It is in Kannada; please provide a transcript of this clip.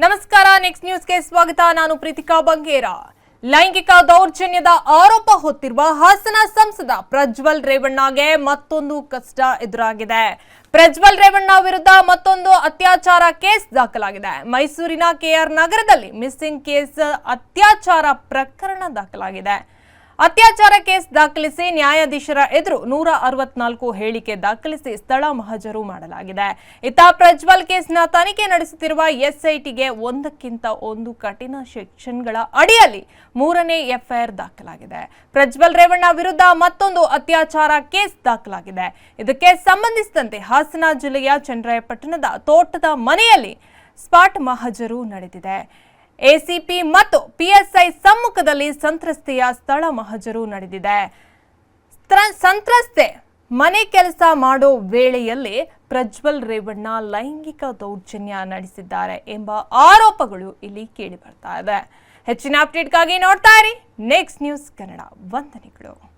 ನೆಕ್ಸ್ಟ್ ನ್ಯೂಸ್ಗೆ ಸ್ವಾಗತ. ನಾನು ಪ್ರೀತಿಕಾ ಬಂಗೇರ. ಲೈಂಗಿಕ ದೌರ್ಜನ್ಯದ ಆರೋಪ ಹೊತ್ತಿರುವ ಹಾಸನ ಸಂಸದ ಪ್ರಜ್ವಲ್ ರೇವಣ್ಣಗೆ ಮತ್ತೊಂದು ಕಷ್ಟ ಎದುರಾಗಿದೆ. ಪ್ರಜ್ವಲ್ ರೇವಣ್ಣ ವಿರುದ್ಧ ಮತ್ತೊಂದು ಅತ್ಯಾಚಾರ ಕೇಸ್ ದಾಖಲಾಗಿದೆ. ಮೈಸೂರಿನ ಕೆಆರ್ ನಗರದಲ್ಲಿ ಮಿಸ್ಸಿಂಗ್ ಕೇಸ್ ಅತ್ಯಾಚಾರ ಪ್ರಕರಣ ದಾಖಲಾಗಿದೆ. ಅತ್ಯಾಚಾರ ಕೇಸ್ ದಾಖಲಿಸಿ ನ್ಯಾಯಾಧೀಶರ ಎದುರು ನೂರ ಅರವತ್ನಾಲ್ಕು ಹೇಳಿಕೆ ದಾಖಲಿಸಿ ಸ್ಥಳ ಮಹಜರು ಮಾಡಲಾಗಿದೆ. ಇತ್ತ ಪ್ರಜ್ವಲ್ ಕೇಸ್ನ ತನಿಖೆ ನಡೆಸುತ್ತಿರುವ ಎಸ್ಐಟಿಗೆ ಒಂದಕ್ಕಿಂತ ಒಂದು ಕಠಿಣ ಸೆಕ್ಷನ್ಗಳ ಅಡಿಯಲ್ಲಿ ಮೂರನೇ ಎಫ್ಐಆರ್ ದಾಖಲಾಗಿದೆ. ಪ್ರಜ್ವಲ್ ರೇವಣ್ಣ ವಿರುದ್ಧ ಮತ್ತೊಂದು ಅತ್ಯಾಚಾರ ಕೇಸ್ ದಾಖಲಾಗಿದೆ. ಇದಕ್ಕೆ ಸಂಬಂಧಿಸಿದಂತೆ ಹಾಸನ ಜಿಲ್ಲೆಯ ಚಂದ್ರಾಯಪಟ್ಟಣದ ತೋಟದ ಮನೆಯಲ್ಲಿ ಸ್ಪಾಟ್ ಮಹಜರು ನಡೆದಿದೆ. ಎಸಿಪಿ ಮತ್ತು ಪಿಎಸ್ಐ ಸಮ್ಮುಖದಲ್ಲಿ ಸಂತ್ರಸ್ತೆಯ ಸ್ಥಳ ಮಹಜರು ನಡೆದಿದೆ. ಸ್ತ್ರ- ಸಂತ್ರಸ್ತೆ ಮನೆ ಕೆಲಸ ಮಾಡೋ ವೇಳೆಯಲ್ಲಿ ಪ್ರಜ್ವಲ್ ರೇವಣ್ಣ ಲೈಂಗಿಕ ದೌರ್ಜನ್ಯ ನಡೆಸಿದ್ದಾರೆ ಎಂಬ ಆರೋಪಗಳು ಇಲ್ಲಿ ಕೇಳಿ ಬರ್ತಾ ಇದೆ. ಹೆಚ್ಚಿನ ಅಪ್ಡೇಟ್ಗಾಗಿ ನೋಡ್ತಾ ಇರಿ. ನೆಕ್ಸ್ಟ್ ನ್ಯೂಸ್ ಕನ್ನಡ ವಂದನೆಗಳು.